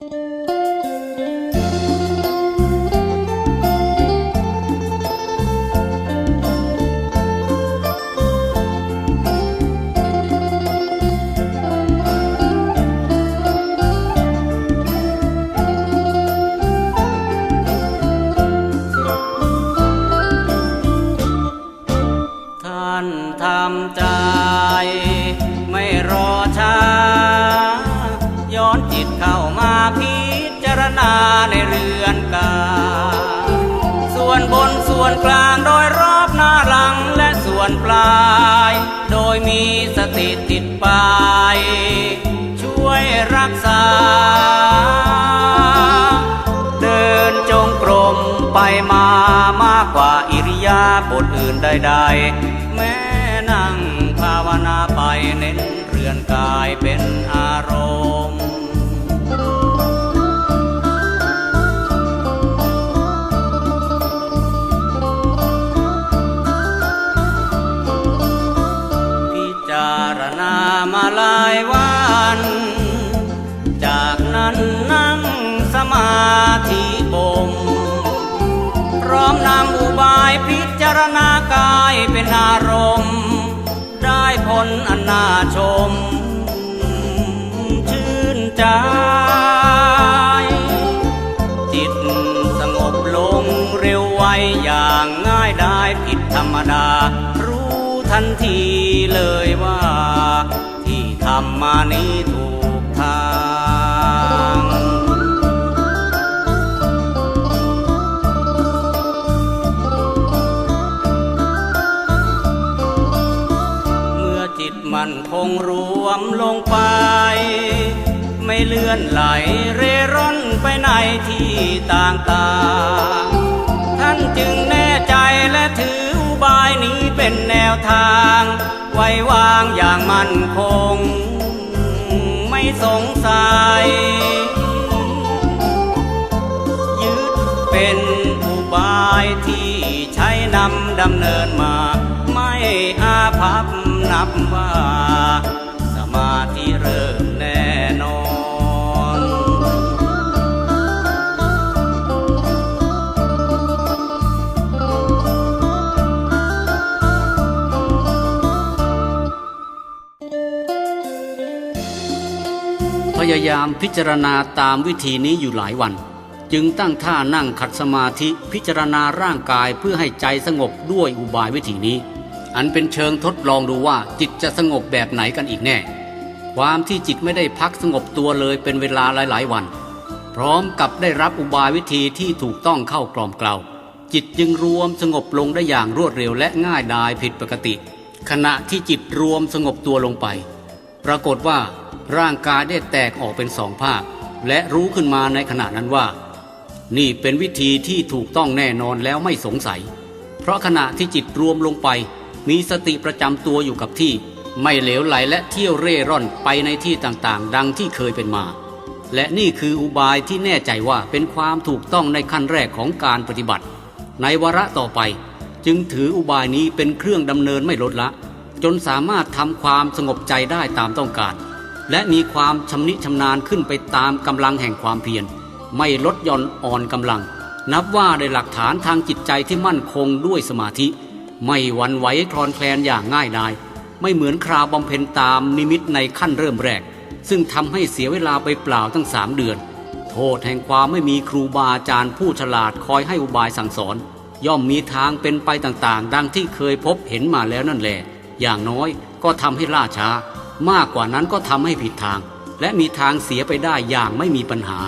ท่านทำใจไม่ร้อน จิตเข้ามาพิจารณาในเรือนกายส่วนบนส่วนกลางโดยรอบหน้าหลังและส่วนปลาย โดยมีสติติดไป ช่วยรักษา เดินจงกรมไปมามากกว่าอิริยาบถอื่นใดๆ แม้นั่งภาวนาไปเน้นเรือนกายเป็นอารมณ์ ธิบ่มพร้อมนำอุบายพิจารณากายเป็นอารมณ์ ได้ผลอันน่าชม ชื่นใจ จิตสงบลงเร็วไวอย่างง่ายได้ผิดธรรมดา รู้ทันทีเลยว่า ที่ทำมานี้ถูก มันคงรวมลงไป ไม่เลื่อนไหลเร่ร่อนไปในที่ต่างๆ ท่านจึงแน่ใจและถืออุบายนี้เป็นแนวทาง ไว้วางอย่างมั่นคง ไม่สงสัย ยึดเป็นอุบายที่ใช้นำดำเนินมา ไม่อา ภัพนับว่าสมาธิเริ่มแน่นอนพยายามพิจารณาตามวิธีนี้อยู่หลายวันจึงตั้งท่านั่งขัดสมาธิพิจารณาร่างกายเพื่อให้ใจสงบด้วยอุบายวิธีนี้ อันเป็นเชิงทดลองดูว่าจิตจะสงบแบบไหนกันอีกแน่ ความที่จิตไม่ได้พักสงบตัวเลยเป็นเวลาหลาย ๆ วัน พร้อมกับได้รับอุบายวิธีที่ถูกต้องเข้ากล่อมเกลาจิตจึงรวมสงบลงได้อย่างรวดเร็วและง่ายดายผิดปกติ ขณะที่จิตรวมสงบตัวลงไป ปรากฏว่าร่างกายได้แตกออกเป็นสองภาค และรู้ขึ้นมาในขณะนั้นว่า นี่เป็นวิธีที่ถูกต้องแน่นอนแล้วไม่สงสัย เพราะขณะที่จิตรวมลงไป มีสติประจำตัวอยู่กับที่ ไม่เหลวไหลและเที่ยวเร่ร่อนไปในที่ต่างๆ ดังที่เคยเป็นมา และนี่คืออุบายที่แน่ใจว่าเป็นความถูกต้องในขั้นแรกของการปฏิบัติ ในวาระต่อไป จึงถืออุบายนี้เป็นเครื่องดำเนินไม่ลดละ จนสามารถทำความสงบใจได้ตามต้องการ และมีความชำนิชำนาญขึ้นไปตามกำลังแห่งความเพียรไม่ลดหย่อนอ่อนกำลัง นับว่าได้หลักฐานทางจิตใจที่มั่นคงด้วยสมาธิ ไม่หวั่นไหวคลอนแคลนอย่างง่ายดาย ไม่เหมือนคราวบำเพ็ญตามนิมิตในขั้นเริ่มแรก ซึ่งทำให้เสียเวลาไปเปล่าตั้งสามเดือน โทษแห่งความไม่มีครูบาอาจารย์ผู้ฉลาดคอยให้อุบายสั่งสอน ย่อมมีทางเป็นไปต่างๆ ดังที่เคยพบเห็นมาแล้วนั่นแหละ อย่างน้อยก็ทำให้ล่าช้า มากกว่านั้นก็ทำให้ผิดทาง และมีทางเสียไปได้อย่างไม่มีปัญหา